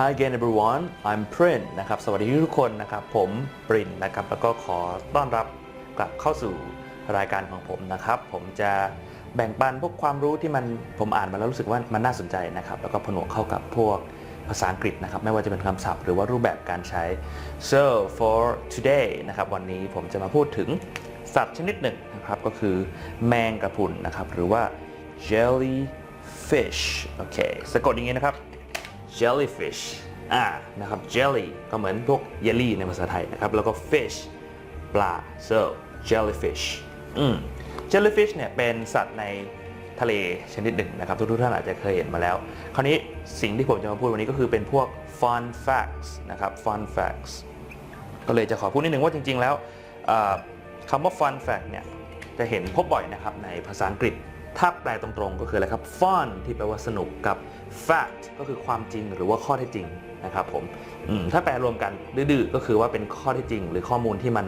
Hi again everyone I'm Prin นะครับสวัสดีทุกคนนะครับผมปรินนะครับแล้วก็ขอต้อนรับกลับเข้าสู่รายการของผมนะครับ ผมจะแบ่งปันพวกความรู้ที่มันผมอ่านมาแล้วรู้สึกว่ามันน่าสนใจนะครับแล้วก็ผนวกเข้ากับพวกภาษาอังกฤษนะครับไม่ว่าจะเป็นคำศัพท์หรือว่ารูปแบบการใช้ so for today นะครับวันนี้ผมจะมาพูดถึงสัตว์ชนิดหนึ่งนะครับก็คือแมงกะพรุนนะครับหรือว่า jellyfish โอเคสะกดอย่างนี้นะครับ jellyfish อ่านะครับ jelly ก็เหมือนพวกเยลลี่ในภาษาไทยนะครับ แล้วก็ fish ปลา so jellyfish อืม jellyfish เนี่ยเป็นสัตว์ในทะเลชนิดหนึ่งนะครับ ทุกๆท่านอาจจะเคยเห็นมาแล้ว คราวนี้สิ่งที่ผมจะมาพูดวันนี้ก็คือเป็นพวก fun facts นะครับ fun facts ก็เลยจะขอพูดนิดหนึ่งว่าจริง ๆ แล้วคำว่า fun fact เนี่ยจะเห็นพบบ่อยนะครับในภาษาอังกฤษ ถ้าแปลตรงๆก็คืออะไรครับ fun ที่แปลว่าสนุกกับ fact ก็คือความจริงหรือว่าข้อเท็จจริงนะครับผมมถ้าแปลรวมกันดื้อๆก็คือว่าเป็นข้อเท็จจริง หรือข้อมูลที่มัน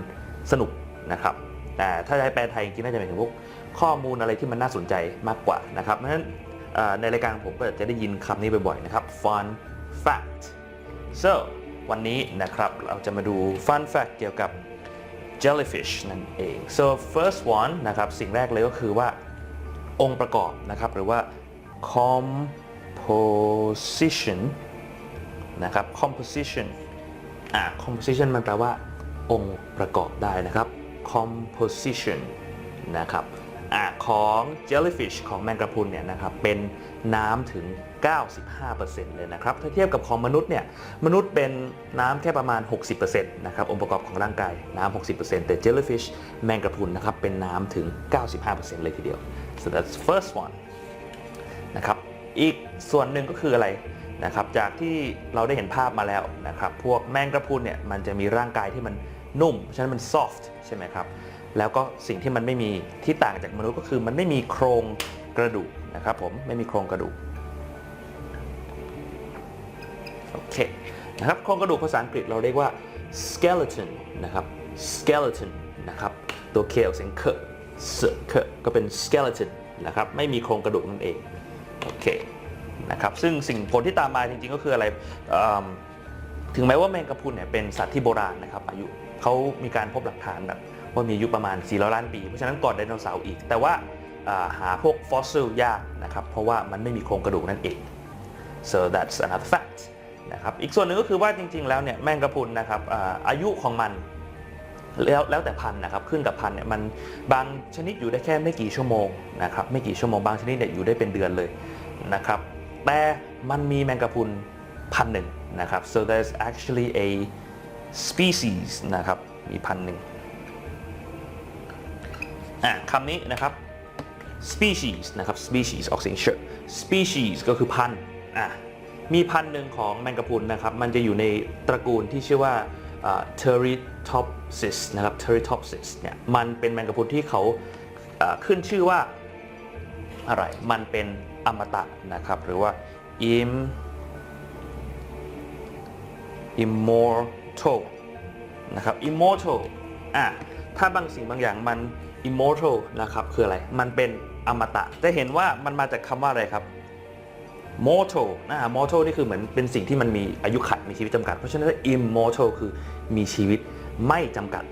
สนุกนะครับ แต่ถ้าให้แปลไทยจริงน่าจะหมายถึงพวกข้อมูลอะไรที่มันน่าสนใจมากกว่านะครับเพราะฉะนั้นในรายการผมก็จะได้ยินคำนี้บ่อยๆนะครับ fun fact so วันนี้นะครับเราจะมาดู fun fact เกี่ยวกับ jellyfish นั่นเอง so first one นะครับสิ่งแรกเลยก็คือว่า องค์ประกอบนะครับ หรือว่า composition นะครับ composition อ่า composition มันแปลว่า องค์ประกอบได้นะครับ composition นะครับอ่าของ jellyfish ของแมงกะพรุนเนี่ยนะครับเป็นน้ำถึง 95%เลยนะครับ ถ้าเทียบกับของมนุษย์เนี่ย มนุษย์เป็นน้ำแค่ประมาณ 60%นะครับ องค์ประกอบของร่างกายน้ำ60%แต่ jellyfish แมงกะพรุนนะครับ เป็นน้ำถึง 95%เลยทีเดียว so that's first one นะครับอีกส่วนหนึ่งก็คืออะไรนะครับจากที่เราได้เห็นภาพมาแล้วนะครับพวกแมงกระพุนเนี่ยมันจะมีร่างกายที่มันนุ่มฉะนั้นมัน soft ใช่ไหมครับแล้วก็สิ่งที่มันไม่มีที่ต่างจากมนุษย์ก็คือมันไม่มีโครงกระดูกนะครับผมไม่มีโครงกระดูกโอเคนะครับโครงกระดูกภาษาอังกฤษเราเรียกว่า skeleton นะครับ skeleton นะครับตัวเคออกเสียงเคสเค ก็เป็น skeleton นะครับไม่มีโครงกระดูกนั่นเองโอเคนะครับซึ่งสิ่งผลที่ตามมาจริงๆก็คืออะไรถึงแม้ว่าแมงกะพรุนเนี่ยเป็นสัตว์ที่โบราณนะครับอายุเขามีการพบหลักฐานแบบว่ามีอายุประมาณ 400 ล้านปี เพราะฉะนั้นก่อนไดโนเสาร์อีก แต่ว่าหาพวกฟอสซิลยากนะครับเพราะว่ามันไม่มีโครงกระดูกนั่นเอง so that's another fact นะครับอีกส่วนหนึ่งก็คือว่าจริงๆแล้วเนี่ยแมงกะพรุนนะครับอายุของมัน แล้วแล้วแต่พันธุ์นะครับขึ้นกับพันธุ์เนี่ยมันบางชนิดอยู่ได้แค่ไม่กี่ชั่วโมงนะครับไม่กี่ชั่วโมงบางชนิดเนี่ยอยู่ได้เป็นเดือนเลยนะครับแต่มันมีแมงกะพรุนพันหนึ่งนะครับ so there's actually a species นะครับมีพันหนึ่งอะคำนี้นะครับ species นะครับ species ออกเสียงเช species ก็คือพันอะมีพันหนึ่งของแมงกะพรุนนะครับ มันจะอยู่ในตระกูลที่ชื่อว่า อ่า Turritopsis นะครับ Turritopsis เนี่ยมันเป็นแมงกะพรุนที่เขาอ่าขึ้นชื่อว่าอะไร มันเป็นอมตะนะครับ หรือว่า im immortal นะครับ immortal อะถ้าบางสิ่งบางอย่างมัน immortal นะครับ คืออะไร มันเป็นอมตะ จะเห็นว่ามันมาจากคำว่าอะไรครับ mortal นะ mortal นี่คือเหมือนเป็นสิ่งที่มันมีอายุขัยมีชีวิตจำกัด เพราะฉะนั้น immortal คือมีชีวิตไม่จำกัด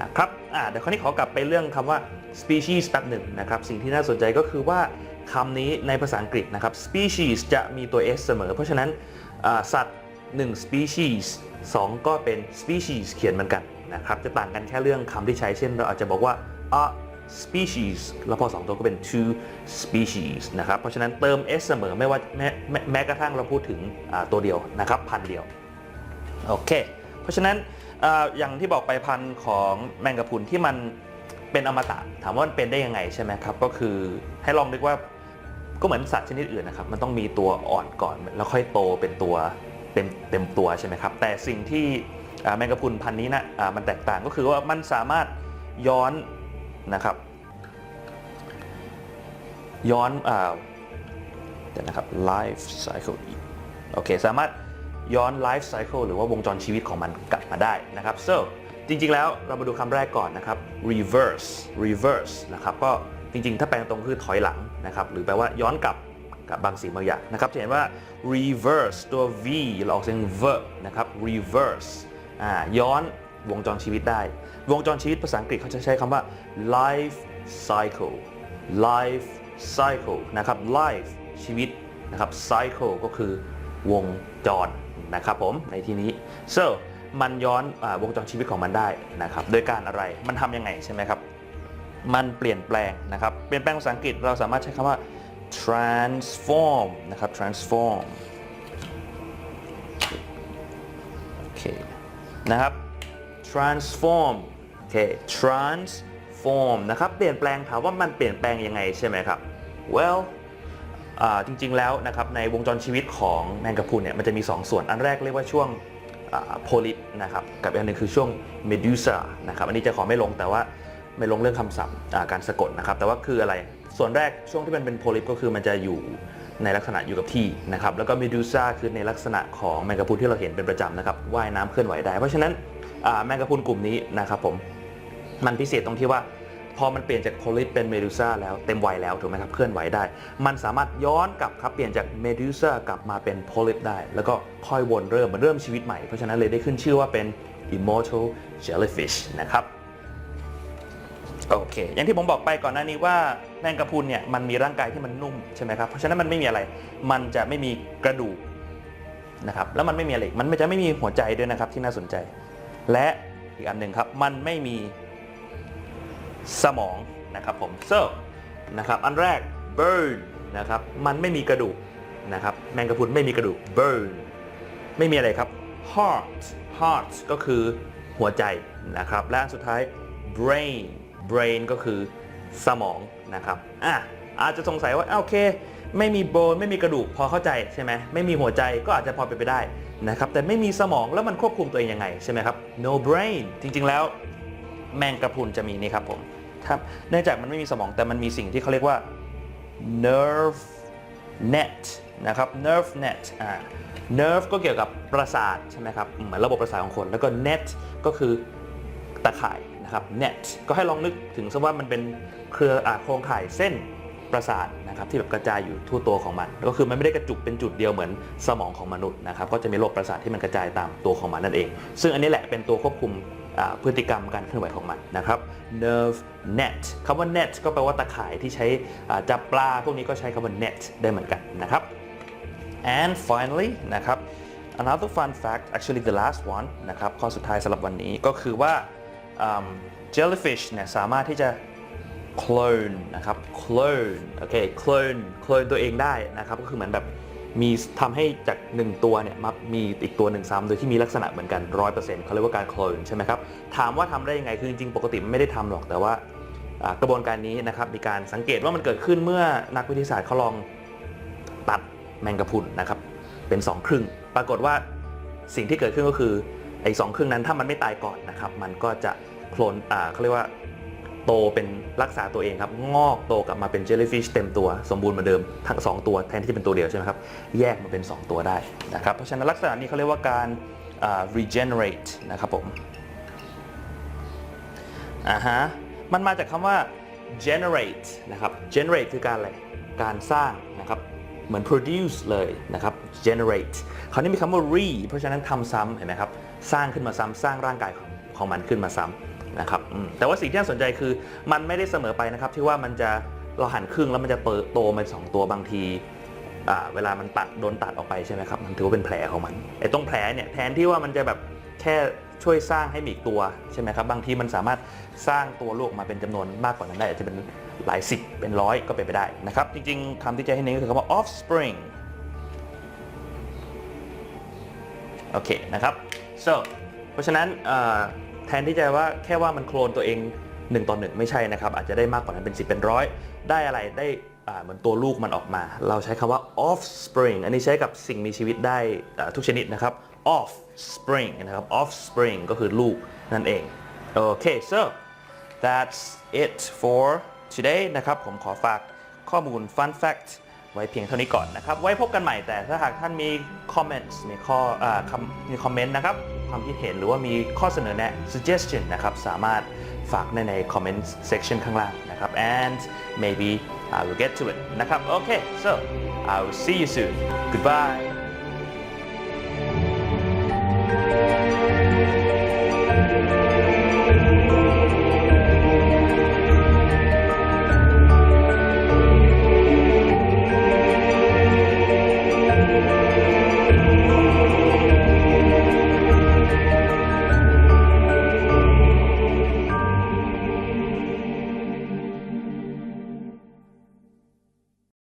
นะครับอ่าเดี๋ยวคราวนี้ขอกลับไปเรื่องคำว่า species แป๊บหนึ่งนะครับ สิ่งที่น่าสนใจก็คือว่าคำนี้ในภาษาอังกฤษนะครับ species จะมีตัว s เสมอ เพราะฉะนั้นสัตว์ 1 species 2 ก็เป็น species เขียนเหมือนกันนะครับ จะต่างกันแค่เรื่องคำที่ใช้ เช่น เราอาจจะบอกว่า a species แล้วพอ 2 ตัวก็เป็น two species นะครับ เพราะฉะนั้นเติม s เสมอไม่ว่าแม้แม้แม้กระทั่งเราพูดถึงตัวเดียวนะครับ พันเดียว โอเค เพราะฉะนั้นออย่างที่บอกไปพันของแมงกะพรุนที่มันเป็นอมตะ ถามว่ามันเป็นได้ยังไงใช่ไหมครับ ก็คือให้ลองนึกว่าก็เหมือนสัตว์ชนิดอื่นนะครับ มันต้องมีตัวอ่อนก่อน แล้วค่อยโตเป็นตัวเต็มเต็มตัวใช่ไหมครับ แต่สิ่งที่แมงกะพรุนพันนี้นะมันแตกต่างก็คือว่ามันสามารถย้อน นะครับ ย้อนอ่าเดี๋ยวนะครับ life cycle โอเค สามารถย้อน life cycle หรือว่าวงจรชีวิตของมันกลับมาได้นะครับ so จริงๆ แล้วเรามาดูคำแรกก่อนนะครับ reverse reverse นะครับ ก็จริงๆ ถ้าแปลตรงคือถอยหลังนะครับ หรือแปลว่าย้อนกลับกับบางสิ่งบางอย่างนะครับ จะเห็นว่า reverse ตัว v เราออกเสียง v นะครับ reverse อ่าย้อน วงจรชีวิตได้ วงจรชีวิตภาษาอังกฤษเขาจะใช้คำว่า life cycle life cycle นะครับ life ชีวิตนะครับ cycle ก็คือวงจรนะครับผมในที่นี้ so มันย้อนอวงจรชีวิตของมันได้นะครับ โดยการอะไรมันทำยังไงใช่ไหมครับ มันเปลี่ยนแปลงนะครับ เปลี่ยนแปลงภาษาอังกฤษเราสามารถใช้คำว่า transform นะครับ transform โอเคนะครับ transform โอเค transform นะครับ เปลี่ยนแปลงถามว่ามันเปลี่ยนแปลงยังไงใช่ไหมครับ well จริงๆแล้วนะครับในวงจรชีวิตของแมงกะพรุนเนี่ยมันจะมี 2 ส่วน อันแรกเรียกว่าช่วงโพลิปนะครับกับอีกอันหนึงคือช่วงเมดูซ่านะครับอันนี้จะขอไม่ลงแต่ว่าไม่ลงเรื่องคำศัพท์การสะกดนะครับ แต่ว่าคืออะไรส่วนแรกช่วงที่มันเป็นโพลิปก็คือมันจะอยู่ในลักษณะอยู่กับที่นะครับแล้วก็เมดูซ่าคือในลักษณะของแมงกะพรุนที่เราเห็นเป็นประจำนะครับว่ายน้ำเคลื่อนไหวได้ เพราะฉะนั้น แมงกะพรุนกลุ่มนี้นะครับผมมันพิเศษตรงที่ว่าพอมันเปลี่ยนจากโพลิปเป็นเมดูซ่าแล้วเต็มวัยแล้วถูกไหมครับเคลื่อนไหวได้ มันสามารถย้อนกลับครับเปลี่ยนจากเมดูซ่ากลับมาเป็นโพลิปได้ แล้วก็ค่อยวนเริ่มมันเริ่มชีวิตใหม่เพราะฉะนั้นเลยได้ขึ้นชื่อว่าเป็น immortal jellyfish นะครับโอเค อย่างที่ผมบอกไปก่อนหน้านี้ว่าแมงกะพรุนเนี่ยมันมีร่างกายที่มันนุ่มใช่ไหมครับเพราะฉะนั้นมันไม่มีอะไร มันจะไม่มีกระดูกนะครับแล้วมันไม่มีอะไรอีกมันจะไม่มีหัวใจด้วยนะครับที่น่าสนใจ และอีกอันหนึ่งครับ มันไม่มีสมองนะครับผม so นะครับ อันแรก burn นะครับ มันไม่มีกระดูกนะครับ แมงกะพรุนไม่มีกระดูก burn ไม่มีอะไรครับ heart heart ก็คือหัวใจนะครับ และอันสุดท้าย brain brain ก็คือสมองนะครับอะอาจจะสงสัยว่าโอเค ไม่มีโบนไม่มีกระดูกพอเข้าใจใช่ไหมไม่มีหัวใจก็อาจจะพอเป็นไปได้ นะครับแต่ไม่มีสมองแล้วมันควบคุมตัวเองยังไงใช่ไหมครับ no brain จริงๆแล้วแมงกระพุนจะมีนี่ครับผมครับเนื่องจากมันไม่มีสมองแต่มันมีสิ่งที่เขาเรียกว่า nerve net นะครับ nerve net อ่า nerve ก็เกี่ยวกับประสาทใช่ไหมครับเหมือนระบบประสาทของคน แล้วก็ net ก็คือตะข่ายนะครับ net ก็ให้ลองนึกถึงซะว่ามันเป็นเครืออาโครงข่ายเส้น ประสาทนะครับที่แบบกระจายอยู่ทั่วตัวของมัน ก็คือมันไม่ได้กระจุกเป็นจุดเดียวเหมือนสมองของมนุษย์นะครับก็จะมีระบบประสาทที่มันกระจายตามตัวของมันนั่นเอง ซึ่งอันนี้แหละเป็นตัวควบคุมพฤติกรรมการเคลื่อนไหวของมันนะครับ nerve net คำว่า net ก็แปลว่าตะข่ายที่ใช้จับปลาพวกนี้ก็ใช้คำว่า net ได้เหมือนกันนะครับ and finally นะครับ another fun fact actually the last one นะครับข้อสุดท้ายสำหรับวันนี้ก็คือว่า jellyfish เนี่ยสามารถที่จะ clone นะครับ clone โอเค clone clone ตัวเองได้นะครับก็คือเหมือนแบบมีทำให้จากหนึ่งตัวเนี่ยมามีอีกตัวหนึ่งซ้ำโดยที่มีลักษณะเหมือนกัน 100%เขาเรียกว่าการ clone ใช่ไหมครับ ถามว่าทำได้ยังไง คือจริงๆ ปกติมันไม่ได้ทำหรอก แต่ว่ากระบวนการนี้นะครับมีการสังเกตว่ามันเกิดขึ้นเมื่อนักวิทยาศาสตร์เขาลองตัดแมงกะพรุนนะครับเป็น 2 ครึ่ง ปรากฏว่าสิ่งที่เกิดขึ้นก็คือไอ้สองครึ่งนั้นถ้ามันไม่ตายก่อนนะครับมันก็จะโคลนอ่าเขาเรียกว่า โตเป็นรักษาตัวเองครับ งอกโตกลับมาเป็นเจลลี่ฟิชเต็มตัวสมบูรณ์เหมือนเดิมทั้งสองตัวแทนที่จะเป็นตัวเดียวใช่ไหมครับ แยกมาเป็น 2 ตัวได้นะครับ เพราะฉะนั้นลักษณะนี้เขาเรียกว่าการ regenerate นะครับผมอ่าฮะมันมาจากคำว่า generate นะครับ generate คือการอะไร การสร้างนะครับ เหมือน produce เลยนะครับ generate คราวนี้มีคำว่า re เพราะฉะนั้นทำซ้ำเห็นไหมครับ สร้างขึ้นมาซ้ำ สร้างร่างกายของของมันขึ้นมาซ้ำ นะครับแต่ว่าสิ่งที่น่าสนใจคือมันไม่ได้เสมอไปนะครับ ที่ว่ามันจะเราหันครึ่งแล้วมันจะเติบโตมาสองตัวบางทีเวลามันตัดโดนตัดออกไปใช่ไหมครับมันถือว่าเป็นแผลของมันไอ้ตรงแผลเนี่ยแทนที่ว่ามันจะแบบแค่ช่วยสร้างให้มีอีกตัวใช่ไหมครับบางทีมันสามารถสร้างตัวลูกมาเป็นจำนวนมากกว่านั้นได้อาจจะเป็นหลายสิบเป็นร้อยก็เป็นไปได้นะครับจริงๆคำที่จะให้เน้นก็คือคำว่า offspring โอเคนะครับ so เพราะฉะนั้น แทนที่จะว่าแค่ว่ามันโคลนตัวเอง 1 ต่อ 1 ไม่ใช่นะครับ อาจจะได้มากกว่านั้นเป็น 10 เป็นร้อยได้อะไรได้เหมือนตัวลูกมันออกมา เราใช้คำว่า offspring อันนี้ใช้กับสิ่งมีชีวิตได้ทุกชนิดนะครับ offspring นะครับ offspring ก็คือลูกนั่นเองโอเค so that's it for today นะครับผมขอฝากข้อมูล fun fact ไว้เพียงเท่านี้ก่อนนะครับ ไว้พบกันใหม่แต่ถ้าหากท่านมี comments มีข้ออาคำมีคอมเมนต์นะครับ ความคิดเห็นหรือว่ามีข้อเสนอแนะ suggestion นะครับ สามารถฝากในใน comment section ข้างล่างนะครับ and maybe I will get to it นะครับโอเค so I'll see you soon goodbye